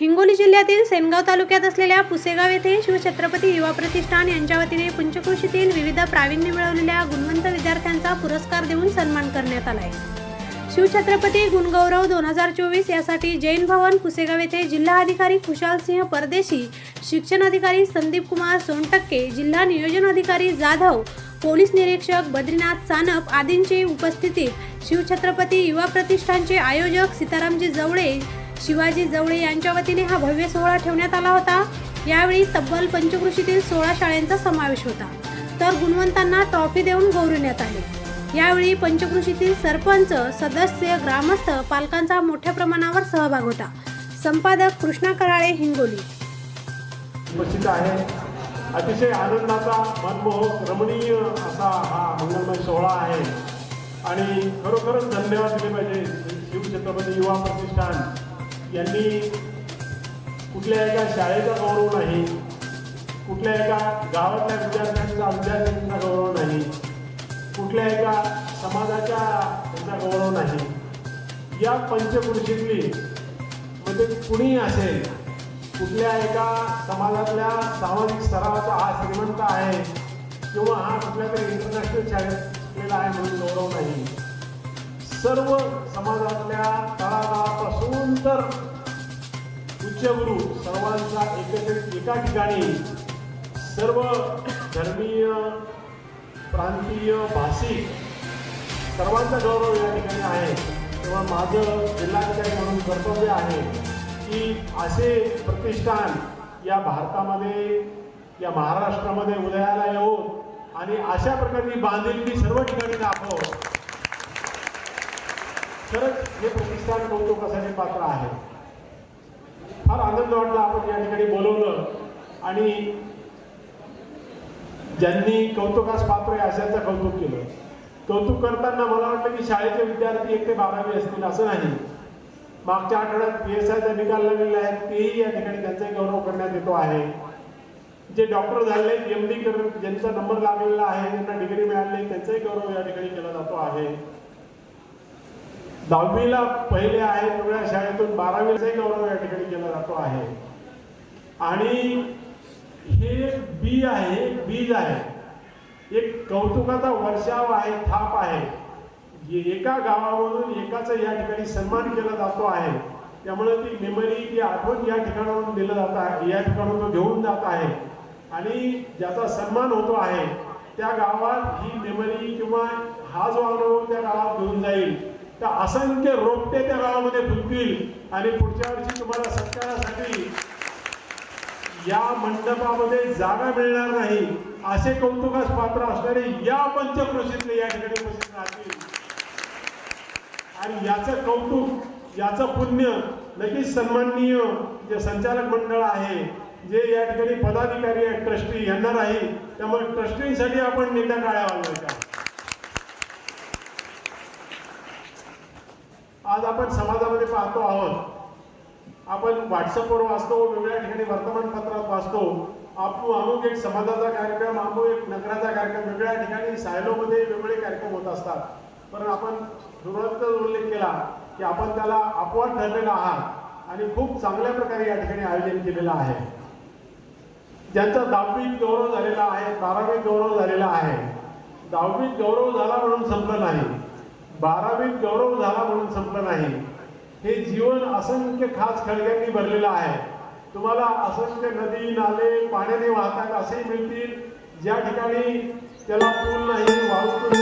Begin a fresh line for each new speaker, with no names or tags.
हिंगोली जिल्ह्यातील सेनगाव तालुक्यात असलेल्या पुसेगाव येथे शिवछत्रपती युवा प्रतिष्ठान यांच्या वतीने पंचकृषीतील विविध प्रावीण्य मिळवलेल्या गुणवंत विद्यार्थ्यांचा पुरस्कार देऊन सन्मान करण्यात आला आहे. शिवछत्रपती गुणगौरव दोन हजार चोवीस यासाठी जैन भवन पुसेगाव येथे जिल्हा अधिकारी खुशाल सिंह परदेशी शिक्षण अधिकारी संदीप कुमार सोनटक्के जिल्हा नियोजन अधिकारी जाधव पोलीस निरीक्षक बद्रीनाथ सानप आदींची उपस्थितीत शिवछत्रपती युवा प्रतिष्ठानचे आयोजक सीतारामजी जवळे शिवाजी जवळे यांच्या वतीने हा भव्य सोहळा ठेवण्यात आला होता. यावेळी तब्बल पंचकृषीतील सोळा शाळांचा समावेश होता. तर गुणवंतांना ट्रॉफी देऊन गौरवण्यात आले. यावेळी पंचकृषीतील सरपंच सदस्य ग्रामस्थ पालकांचा मोठ्या प्रमाणावर सहभाग होता. संपादक कृष्णा कराळे हिंगोली.
उपस्थित आहे. अतिशय आनंदाचा मनमोहक रमणीय असा हा मंगलमय सोहळा आहे. आणि खरोखरच धन्यवाद दिले पाहिजे. शिवछत्रपती युवा प्रतिष्ठान. यांनी कुठल्या एका शाळेचा गौरव नाही कुठल्या एका गावातल्या विद्यार्थ्यांचा विद्यार्थ्यांचा गौरव नाही कुठल्या एका समाजाच्या त्यांचा गौरव नाही. या पंचपुरुषीतली म्हणजे कुणी असेल कुठल्या एका समाजातल्या सामाजिक स्तराचा हा श्रीमंत आहे किंवा हा कुठल्या तरी इंटरनॅशनल शाळेत शिकलेला आहे म्हणून गौरव नाही. सर्व समाजातल्या उच्चगुरु सर्वांचा एकत्रित एका ठिकाणी सर्व धर्मीय प्रांतीय भाषिक सर्वांचा गौरव या ठिकाणी आहे. तेव्हा माझं जिल्हाधिकारी म्हणून कर्तव्य आहे की असे प्रतिष्ठान या भारतामध्ये या महाराष्ट्रामध्ये उदयाला येऊन आणि अशा प्रकारची बांधिलकी सर्व ठिकाणी दाखव. खरंच हे प्रतिष्ठान कौतुकासाठी पात्र आहे. फार आनंद वाटला आपण या ठिकाणी बोलवलं. आणि ज्यांनी कौतुकास पात्र आहे अशांचं कौतुक केलं. कौतुक करताना मला वाटलं की शाळेचे विद्यार्थी एक ते बारावी असतील असं नाही. मागच्या आठवड्यात पी एस आयचा निकाल लागलेला आहे तेही या ठिकाणी त्यांचाही गौरव करण्यात येतो आहे. जे डॉक्टर झाले एम डी कर ज्यांचा नंबर लागलेला आहे त्यांना डिग्री मिळाली त्यांचाही गौरव या ठिकाणी केला जातो आहे. दहावीला पहिले आहे वेगळ्या शाळेतून बारावीचाही गौरव या ठिकाणी केला जातो आहे. आणि हे बी आहे बीज आहे एक कौतुकाचा वर्षाव आहे थाप आहे. एका गावामधून एकाचा या ठिकाणी सन्मान केला जातो आहे. त्यामुळे ती मेमरी ती आठवण या ठिकाणावरून दिलं जात आहे या ठिकाणाहून तो घेऊन जात आहे. आणि ज्याचा सन्मान होतो आहे त्या गावात ही मेमरी किंवा हा जो अनुभव त्या गावात घेऊन जाईल. तर असंख्य रोपटे त्या गावामध्ये फुलतील आणि पुढच्या वर्षी तुम्हाला सत्कारासाठी या मंडपामध्ये जागा मिळणार नाही असे कौतुकास पात्र असणारे या पंचकृषीतले या ठिकाणी उपस्थित राहतील. आणि याचं कौतुक याचं पुण्य नक्कीच सन्माननीय जे संचालक मंडळ आहे जे या ठिकाणी पदाधिकारी आहेत ट्रस्टी यांना राहील त्यामुळे ट्रस्टींसाठी आपण नेत्या काळ्या वाजवायच्या. आज आपण समाजामध्ये पाहतो आहोत. आपण व्हॉट्सअपवर वाचतो वेगळ्या ठिकाणी वर्तमानपत्रात वाचतो. आपण अमुक एक समाजाचा कार्यक्रम अमुक एक नगराचा कार्यक्रम वेगळ्या ठिकाणी सायलोमध्ये वेगवेगळे कार्यक्रम होत असतात. पण आपण सुरुवातीतच उल्लेख केला की आपण त्याला अपवाद ठरलेला आहात आणि खूप चांगल्या प्रकारे या ठिकाणी आयोजन केलेलं आहे. ज्यांचा दहावीत गौरव झालेला आहे बारावीत गौरव झालेला आहे. दहावीत गौरव झाला म्हणून संपलं नाही. बारावीत गौरव झाला म्हणून संपलं नाही. हे जीवन असंख्य खास खळग्यांनी भरलेलं आहे. तुम्हाला असंख्य नदी नाले पाण्याने वाहतात असेही मिळतील. ज्या ठिकाणी त्याला पूल नाही वाहतूक